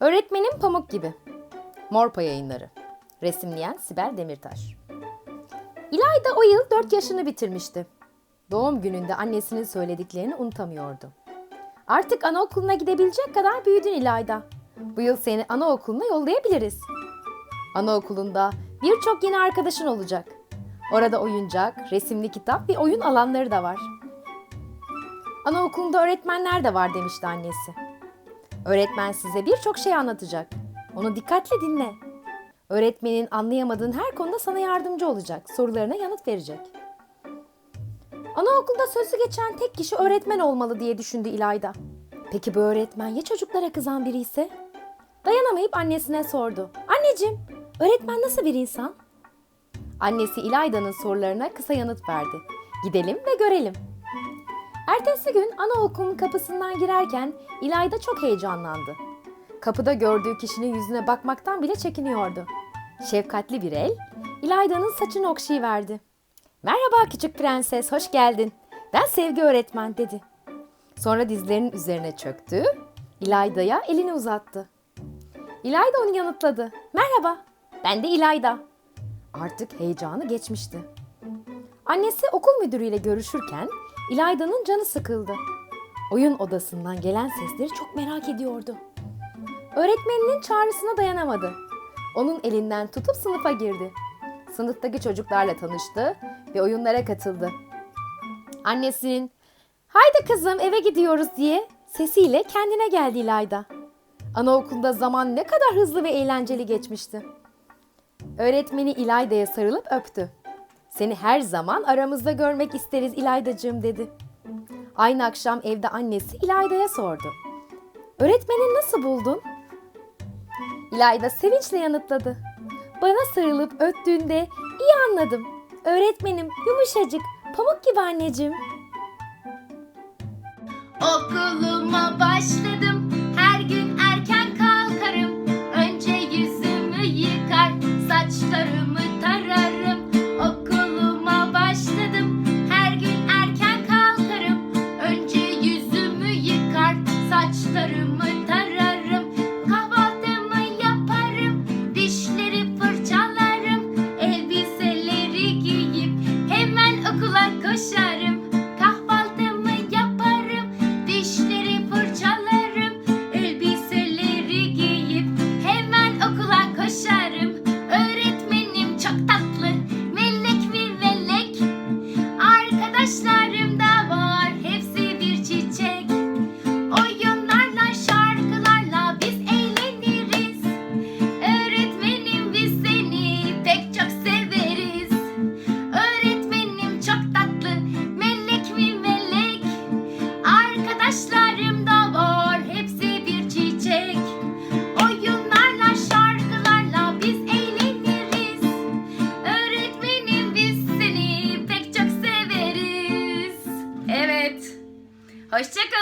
Öğretmenim pamuk gibi. Morpa yayınları. Resimleyen Sibel Demirtaş. İlayda o yıl 4 yaşını bitirmişti. Doğum gününde annesinin söylediklerini unutamıyordu. Artık anaokuluna gidebilecek kadar büyüdün İlayda. Bu yıl seni anaokuluna yollayabiliriz. Anaokulunda birçok yeni arkadaşın olacak. Orada oyuncak, resimli kitap ve oyun alanları da var. Anaokulunda öğretmenler de var demişti annesi. Öğretmen size birçok şey anlatacak. Onu dikkatle dinle. Öğretmenin anlayamadığın her konuda sana yardımcı olacak. Sorularına yanıt verecek. Anaokulda sözü geçen tek kişi öğretmen olmalı diye düşündü İlayda. Peki bu öğretmen ya çocuklara kızan biri ise? Dayanamayıp annesine sordu. Anneciğim, öğretmen nasıl bir insan? Annesi İlayda'nın sorularına kısa yanıt verdi. Gidelim ve görelim. Ertesi gün anaokulunun kapısından girerken İlayda çok heyecanlandı. Kapıda gördüğü kişinin yüzüne bakmaktan bile çekiniyordu. Şefkatli bir el İlayda'nın saçını okşayıverdi. Merhaba küçük prenses, hoş geldin. Ben Sevgi öğretmen dedi. Sonra dizlerinin üzerine çöktü. İlayda'ya elini uzattı. İlayda onu yanıtladı. Merhaba, ben de İlayda. Artık heyecanı geçmişti. Annesi okul müdürüyle görüşürken İlayda'nın canı sıkıldı. Oyun odasından gelen sesleri çok merak ediyordu. Öğretmeninin çağrısına dayanamadı. Onun elinden tutup sınıfa girdi. Sınıftaki çocuklarla tanıştı ve oyunlara katıldı. Annesinin "Haydi kızım eve gidiyoruz." diye sesiyle kendine geldi İlayda. Anaokulunda zaman ne kadar hızlı ve eğlenceli geçmişti. Öğretmeni İlayda'ya sarılıp öptü. Seni her zaman aramızda görmek isteriz İlaydacığım dedi. Aynı akşam evde annesi İlayda'ya sordu. Öğretmeni nasıl buldun? İlayda sevinçle yanıtladı. Bana sarılıp öttüğünde iyi anladım. Öğretmenim yumuşacık, pamuk gibi anneciğim. Okuluma başladım. Seni